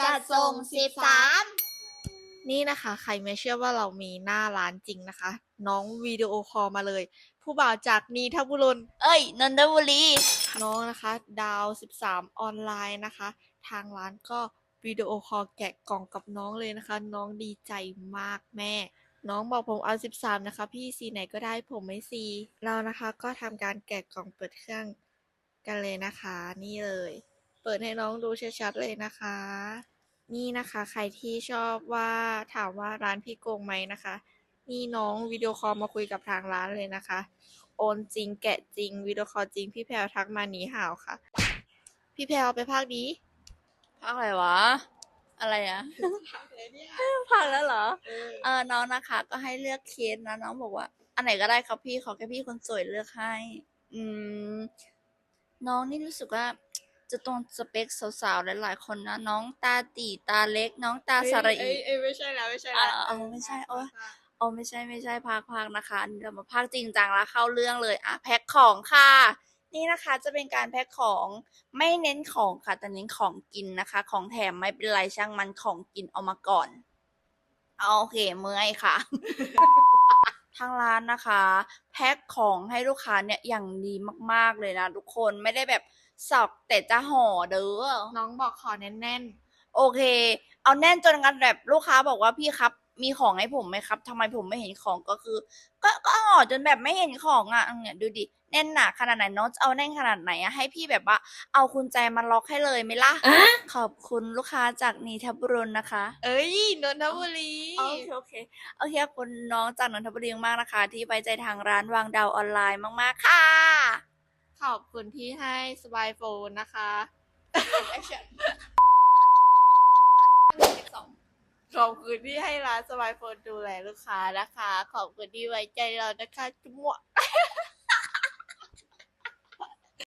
จัดส่งสิบสามนี่นะคะ ใครไม่เชื่อว่าเรามีหน้าร้านจริงนะคะ น้องวิดีโอคอลมาเลย ผู้บ่าวจากนีทบุรีเอ้ยนนทบุรี น้องนะคะ ดาว 13 ออนไลน์นะคะ ทางร้านก็วิดีโอคอลแกะกล่องกับน้องเลยนะคะ น้องดีใจมากแม่ น้องบอกผมเอา 13 นะคะ พี่ซีไหนก็ได้ผมไม่ซีเรานะคะก็ทำการแกะกล่องเปิดเครื่องกันเลยนะคะ นี่เลยเปิดให้น้องดูชัดๆเลยนะคะ นี่นะคะใครที่ชอบว่าถามว่าร้านพี่โกงไหมนะคะนี่น้องวิดีโอคอลมาคุยกับทางร้านเลยนะคะ โอนจริงแกะจริงวิดีโอคอลจริงพี่แพลวทักมาหนีห่าวค่ะ พี่แพลวไปภาคดีภาคอะไรวะ อะไรอะภาคแล้วเหรอเออน้องนะคะ ก็ให้เลือกเคสนะน้องบอกว่า อันไหนก็ได้ครับพี่ขอแค่พี่คนสวยเลือกให้ อืม น้องนี่รู้สึกว่า จะตรงสเปคสาวๆหลายๆคนนะ น้องตาตีตาเล็ก น้องตาสระอีเอ้ยไม่ใช่แล้วไม่ใช่แล้วเออไม่ใช่โอ๊ยโอ้ไม่ใช่ไม่ใช่ภาคภาคนะคะอันนี้เรามาภาคจริงจังแล้วเข้าเรื่องเลยอะแพ็คของค่ะ นี่นะคะจะเป็นการแพ็คของไม่เน้นของค่ะ แต่เน้นของกินนะคะ ของแถมไม่เป็นไรช่างมันของกินเอามาก่อนเอาโอเคเมื่อยค่ะ ทางร้านนะคะ แพ็คของให้ลูกค้าเนี่ยอย่างดีมากๆเลยนะทุกคนไม่ได้แบบสับแต่จะห่อเด้อน้องบอกขอแน่นโอเค เอาแน่นจนกันแบบลูกค้าบอกว่าพี่ครับ มีของให้ผมไหมครับทำไมผมไม่เห็นของก็คือ ก็ก็ ห่อจนแบบไม่เห็นของอะเนี่ยดูดิแน่นหนาขนาดไหนน้องจะเอาแน่นขนาดไหนอะให้พี่แบบว่า เอาคุณใจมาล็อกให้เลยไหมล่ะขอบคุณลูกค้าจากนีทบุรีนะคะๆเอ้ยนนทบุรี โอเคโอเคโอเคขอบคุณน้องจากนนทบุรีมากนะคะ ที่ไว้ใจทางร้านวางดาวออนไลน์มากๆค่ะ ขอบคุณที่ให้สบายโฟนนะคะข อบคุณที่ให้ร้านสบายโฟนดูแลลูกค้านะคะ ขอบคุณที่ไว้ใจเรานะคะจุ๊บ